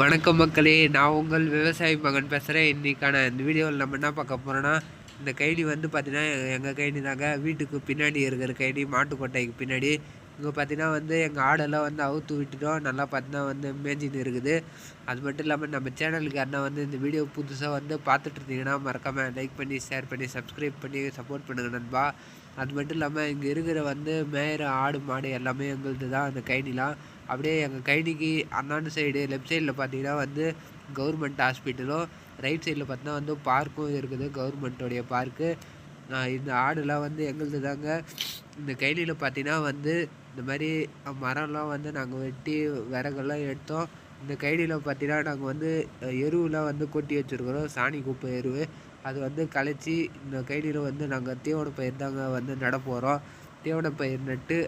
வணக்கம் மக்களே நான் உங்கள் விவசாயி மகன் பேசுகிறேன் இன்றைக்கான இந்த வீடியோவில் நம்ம என்ன பார்க்க போகிறோன்னா இந்த கைடி வந்து பார்த்திங்கன்னா எங்கள் கைடி தாங்க. வீட்டுக்கு பின்னாடி இருக்கிற கைடி மாட்டுக்கொட்டைக்கு பின்னாடி. இங்கே பார்த்தீங்கன்னா வந்து எங்கள் ஆடெல்லாம் வந்து அவுத்து விட்டுட்டோம். நல்லா பார்த்தீங்கன்னா வந்து மேஞ்சின்னு இருக்குது. அது மட்டும் இல்லாமல் நம்ம சேனலுக்கு யாருன்னா வந்து இந்த வீடியோ புதுசாக வந்து பார்த்துட்டு இருந்தீங்கன்னா மறக்காமல் லைக் பண்ணி ஷேர் பண்ணி சப்ஸ்கிரைப் பண்ணி சப்போர்ட் பண்ணுங்க நண்பா. அது மட்டும் இல்லாமல் இங்கே இருக்கிற வந்து மேயிற ஆடு மாடு எல்லாமே எங்களுது தான் அந்த கைனிலாம். அப்படியே எங்கள் கைனிக்கு அந்தாண்டு சைடு லெஃப்ட் சைடில் பார்த்தீங்கன்னா வந்து கவர்மெண்ட் ஹாஸ்பிட்டலும் ரைட் சைடில் பார்த்தீங்கன்னா வந்து பார்க்கும் இருக்குது கவர்மெண்ட்டோடைய பார்க்கு இந்த ஆடுலாம் வந்து எங்களுது தாங்க? இந்த கைனியில் பார்த்தீங்கன்னா வந்து இந்த மாதிரி மரம்லாம் வந்து நாங்கள் வெட்டி விறகெல்லாம் எடுத்தோம். இந்த கைனியில் பார்த்தீங்கன்னா நாங்கள் வந்து எருவுலாம் வந்து கொட்டி வச்சுருக்குறோம். சாணி குப்பை எருவு. அது வந்து கலைச்சி இந்த கைனியில் வந்து நாங்கள் தீவன பயிர் தாங்க வந்து நட போகிறோம் தீவன பயிர் நட்டு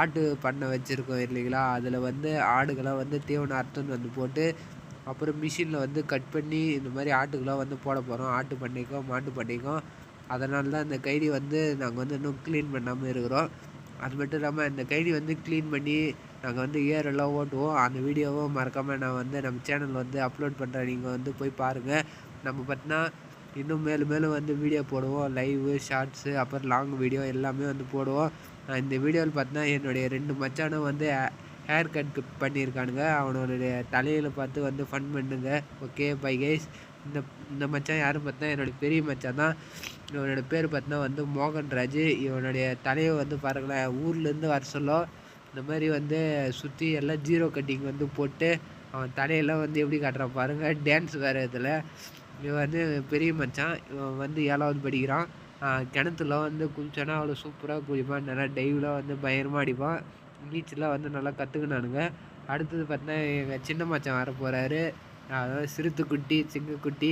ஆட்டு பண்ணை வச்சுருக்கோம் இல்லைங்களா? அதில் வந்து ஆடுகளாம் வந்து தீவனம் அறுத்துன்னு வந்து போட்டு அப்புறம் மிஷினில் வந்து கட் பண்ணி இந்த மாதிரி ஆட்டுக்கெலாம் வந்து போட போகிறோம் ஆட்டு பண்ணைக்கும் மாட்டு பண்ணைக்கும். அதனால தான் இந்த கைடி வந்து நாங்கள் வந்து இன்னும் க்ளீன் பண்ணாமல் இருக்கிறோம். அது மட்டும் இல்லாமல் இந்த கைடி வந்து க்ளீன் பண்ணி நாங்கள் வந்து ஏரெல்லாம் ஓட்டுவோம். அந்த வீடியோவும் மறக்காமல் நான் வந்து நம்ம சேனலில் வந்து அப்லோட் பண்ணுறேன் நீங்கள் வந்து போய் பாருங்கள் நம்ம பார்த்தினா இன்னும் மேலும் மேலும் வந்து வீடியோ போடுவோம். லைவு ஷார்ட்ஸு அப்புறம் லாங் வீடியோ எல்லாமே வந்து போடுவோம். இந்த வீடியோவில் பார்த்தா என்னுடைய ரெண்டு மச்சானும் வந்து ஹேர் கட் பண்ணியிருக்கானுங்க. அவனுடைய தலையில் பார்த்து வந்து ஃபன் பண்ணுங்க. ஓகே பை கைஸ் இந்த இந்த மச்சான் யாரும் பார்த்தா என்னுடைய பெரிய மச்சான் தான். இவனோட பேர் பார்த்தா வந்து மோகன்ராஜ் இவனுடைய தலையை வந்து பாருங்களேன் ஊர்லேருந்து வர சொல்ல இந்த மாதிரி வந்து சுற்றி எல்லாம் ஜீரோ கட்டிங் வந்து போட்டு அவன் தலையெல்லாம் வந்து எப்படி காட்டுறான் பாருங்கள் டான்ஸ் வேறு இதில். இவன் வந்து பெரிய மச்சான். இவன் வந்து ஏழாவது படிக்கிறான். கிணத்துல வந்து குளிச்சானா அவ்வளோ சூப்பராக குளிப்பான் நல்லா டைவ்லாம் வந்து பயங்கரமாக அடிப்பான் நீச்சலாம் வந்து நல்லா கற்றுக்கினானுங்க அடுத்தது பார்த்தீங்கன்னா எங்கள் சின்ன மச்சான் வர போகிறாரு அதாவது சிறுத்துக்குட்டி சிங்கக்குட்டி.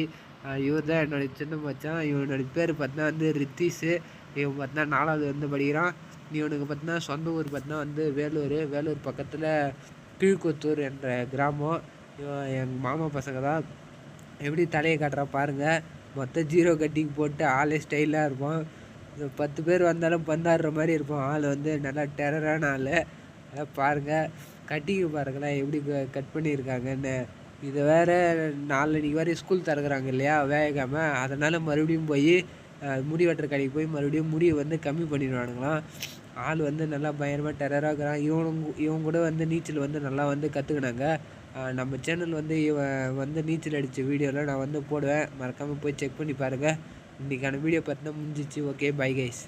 இவர் தான் என்னுடைய சின்ன மச்சான். இவனுடைய பேர் பார்த்தீங்கன்னா வந்து ரித்தீஷு. இவன் பார்த்தீங்கன்னா நாலாவது வந்து படிக்கிறான். இவனுக்கு பார்த்தீங்கன்னா சொந்த ஊர் பார்த்தீங்கன்னா வந்து வேலூர். வேலூர் பக்கத்தில் கீழ்கொத்தூர் என்ற கிராமம். இவன் எங்கள் மாமா பசங்க தான். எப்படி தலையை காட்டுறா பாருங்கள் மொத்தம் ஜீரோ கட்டிங் போட்டு ஆளே ஸ்டைலாக இருப்பான் பத்து பேர் வந்தாலும் பந்தாடுற மாதிரி இருப்பான் ஆள் வந்து நல்லா டெரரான ஆள். அதான் பாருங்கள் கட்டிங்கு பாருங்களேன். எப்படி கட் பண்ணியிருக்காங்கன்னு இதை வேறு நாலனைக்கு வரையும் ஸ்கூல் திறக்கிறாங்க இல்லையா? வேகாமல் அதனால் மறுபடியும் போய் முடி வெட்டுற கடைக்கு போய் மறுபடியும் முடியை வந்து கம்மி பண்ணிடுவானுங்களாம். ஆள் வந்து நல்லா பயங்கரமாக டெரராக இருக்கிறான். இவனுங்க இவங்க கூட வந்து நீச்சல் வந்து நல்லா வந்து கற்றுக்கினாங்க நம்ம சேனல் வந்து இவன் வந்து நீச்சல் அடித்த வீடியோலாம் நான் வந்து போடுவேன். மறக்காமல் போய் செக் பண்ணி பாருங்கள் இன்றைக்கான வீடியோ பார்த்தினா முடிஞ்சிச்சு. Okay bye guys